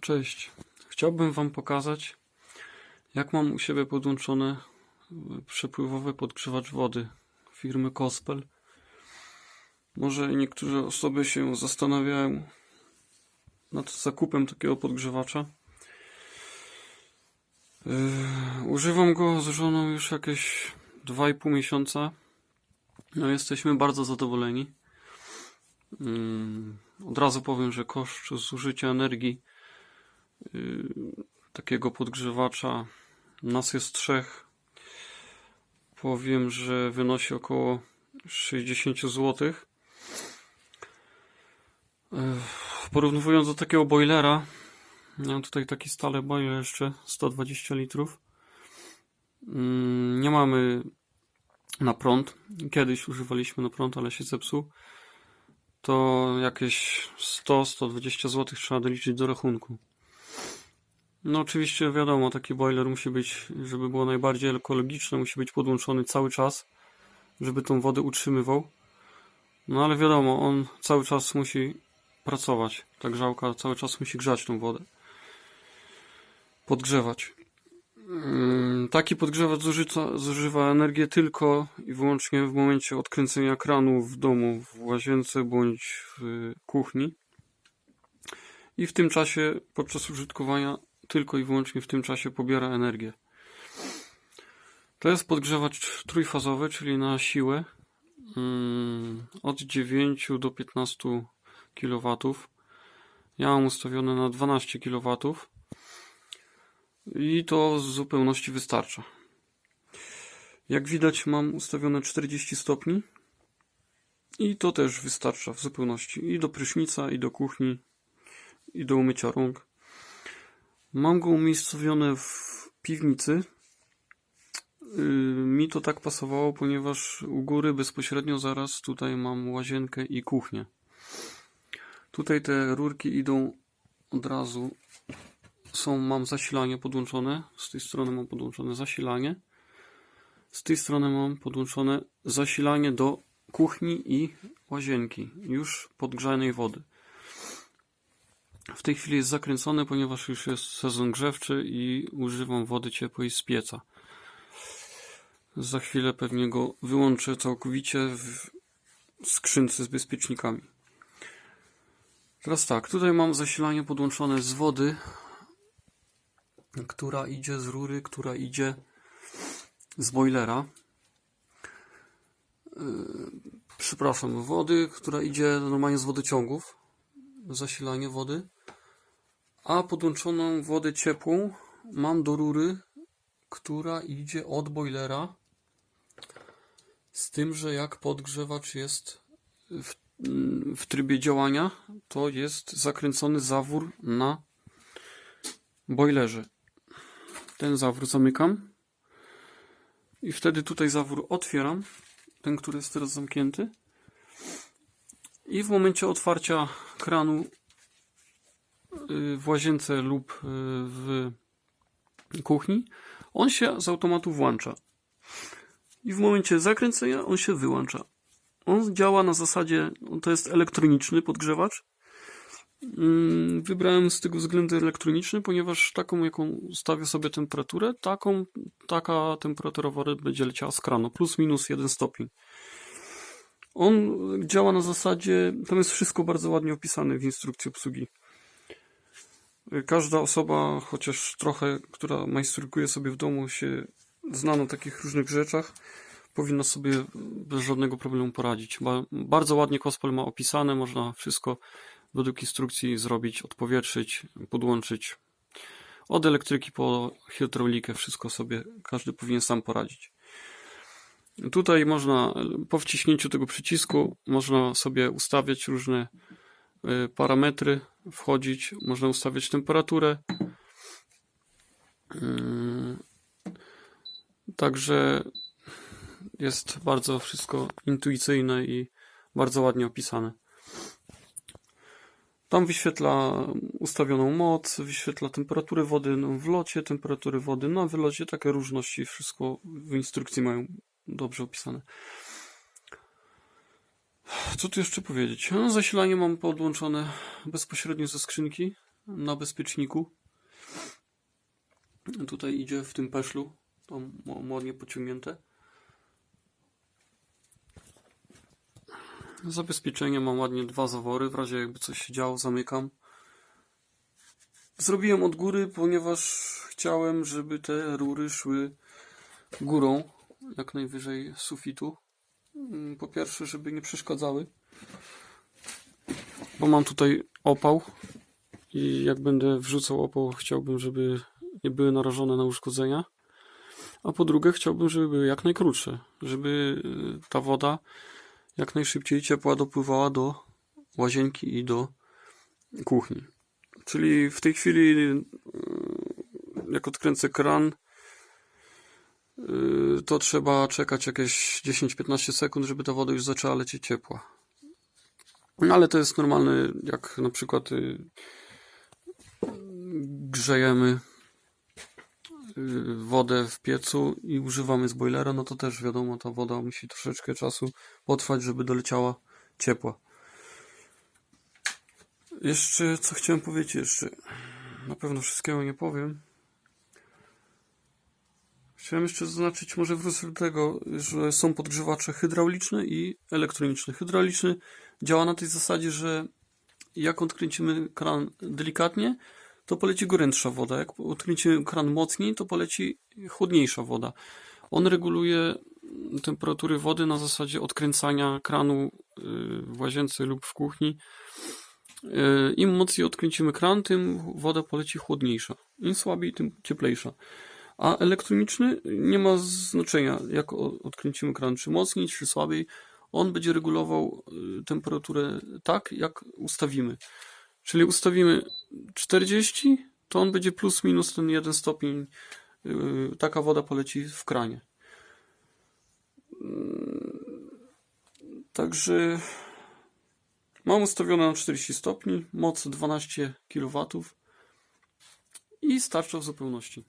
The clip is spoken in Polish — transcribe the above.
Cześć. Chciałbym Wam pokazać, jak mam u siebie podłączony y, przepływowy podgrzewacz wody firmy Kospel. Może niektóre osoby się zastanawiają nad zakupem takiego podgrzewacza. Yy, używam go z żoną już jakieś 2,5 miesiąca. No, jesteśmy bardzo zadowoleni. Mm, Od razu powiem, że koszt zużycia energii takiego podgrzewacza nas jest trzech. Powiem, że wynosi około 60 zł. Porównując do takiego boilera, mam tutaj taki stale boiler jeszcze 120 litrów. Mm, Nie mamy na prąd. Kiedyś używaliśmy na prąd, ale się zepsuł. To jakieś 100-120 zł trzeba doliczyć do rachunku. No oczywiście wiadomo, taki boiler musi być, żeby było najbardziej ekologiczne, musi być podłączony cały czas, żeby tą wodę utrzymywał. No ale wiadomo, on cały czas musi pracować. Ta grzałka cały czas musi grzać tą wodę. Podgrzewać. Ym, Taki podgrzewacz zużyca, zużywa energię tylko i wyłącznie w momencie odkręcenia kranu w domu, w łazience bądź w kuchni. I w tym czasie, podczas użytkowania, tylko i wyłącznie w tym czasie pobiera energię. To jest podgrzewacz trójfazowy, czyli na siłę. Ym, Od 9 do 15 kW. Ja mam ustawione na 12 kW. I to w zupełności wystarcza. Jak widać, mam ustawione 40 stopni. I to też wystarcza w zupełności. I do prysznica, i do kuchni, i do umycia rąk. Mam go umiejscowione w piwnicy. Yy, Mi to tak pasowało, ponieważ u góry bezpośrednio zaraz tutaj mam łazienkę i kuchnię. Tutaj te rurki idą od razu. Są, mam zasilanie podłączone. Z tej strony mam podłączone zasilanie. Z tej strony mam podłączone zasilanie do kuchni i łazienki. Już podgrzanej wody. W tej chwili jest zakręcone, ponieważ już jest sezon grzewczy i używam wody ciepłej z pieca. Za chwilę pewnie go wyłączę całkowicie w skrzynce z bezpiecznikami. Teraz tak, tutaj mam zasilanie podłączone z wody, która idzie z rury, która idzie z boilera. Yy, Przepraszam, wody, która idzie normalnie z wodociągów, zasilanie wody, a podłączoną wodę ciepłą mam do rury, która idzie od boilera, z tym, że jak podgrzewacz jest w, w trybie działania, to jest zakręcony zawór na boilerze. Ten zawór zamykam i wtedy tutaj zawór otwieram, ten, który jest teraz zamknięty. I w momencie otwarcia y, w łazience lub y, w kuchni, on się z automatu włącza. I w momencie zakręcenia on się wyłącza. On działa na zasadzie, to jest elektroniczny podgrzewacz. Mm, Wybrałem z tego względu elektroniczny, ponieważ taką, jaką ustawię sobie temperaturę, taką, taka temperatura wody będzie leciała z kranu, plus minus 1 stopień. On działa na zasadzie, tam jest wszystko bardzo ładnie opisane w instrukcji obsługi. Każda osoba, chociaż trochę, która majstrykuje sobie w domu, się zna na takich różnych rzeczach, powinna sobie bez żadnego problemu poradzić. Ba- Bardzo ładnie Kospel ma opisane, można wszystko według instrukcji zrobić, odpowietrzyć, podłączyć. Od elektryki po hydraulikę, wszystko sobie każdy powinien sam poradzić. Tutaj można, po wciśnięciu tego przycisku, można sobie ustawiać różne y, parametry, wchodzić, można ustawiać temperaturę. Ym, Także jest bardzo wszystko intuicyjne i bardzo ładnie opisane. Tam wyświetla ustawioną moc, wyświetla temperaturę wody w locie, temperatury wody na wylocie, takie różności, wszystko w instrukcji mają dobrze opisane. Co tu jeszcze powiedzieć? No, zasilanie mam podłączone bezpośrednio ze skrzynki na bezpieczniku. Tutaj idzie w tym peszlu, to ładnie pociągnięte. Zabezpieczenie mam ładnie dwa zawory, w razie jakby coś się działo, zamykam. Zrobiłem od góry, ponieważ chciałem, żeby te rury szły górą, jak najwyżej sufitu. Mm, Po pierwsze, żeby nie przeszkadzały, bo mam tutaj opał i jak będę wrzucał opał, chciałbym, żeby nie były narażone na uszkodzenia. A po drugie, chciałbym, żeby były jak najkrótsze, żeby y, ta woda jak najszybciej ciepła dopływała do łazienki i do kuchni. Czyli w tej chwili, y, jak odkręcę kran, to trzeba czekać jakieś 10-15 sekund, żeby ta woda już zaczęła lecieć ciepła. No ale to jest normalne, jak na przykład y, grzejemy y, wodę w piecu i używamy z boilera, no to też wiadomo, ta woda musi troszeczkę czasu potrwać, żeby doleciała ciepła. Jeszcze co chciałem powiedzieć jeszcze. Na pewno wszystkiego nie powiem. Chciałem jeszcze zaznaczyć, może wrócę do tego, że są podgrzewacze hydrauliczne i elektroniczne. Hydrauliczny działa na tej zasadzie, że jak odkręcimy kran delikatnie, to poleci gorętsza woda. Jak odkręcimy kran mocniej, to poleci chłodniejsza woda. On reguluje temperatury wody na zasadzie odkręcania kranu y, w łazience lub w kuchni. Y, Im mocniej odkręcimy kran, tym woda poleci chłodniejsza. Im słabiej, tym cieplejsza. A elektroniczny nie ma znaczenia, jak odkręcimy kran, czy mocniej, czy słabiej. On będzie regulował y, temperaturę tak, jak ustawimy. Czyli ustawimy 40, to on będzie plus minus ten jeden stopień. y, Taka woda poleci w kranie. Mm, Także mam ustawione na 40 stopni, moc 12 kW i starcza w zupełności.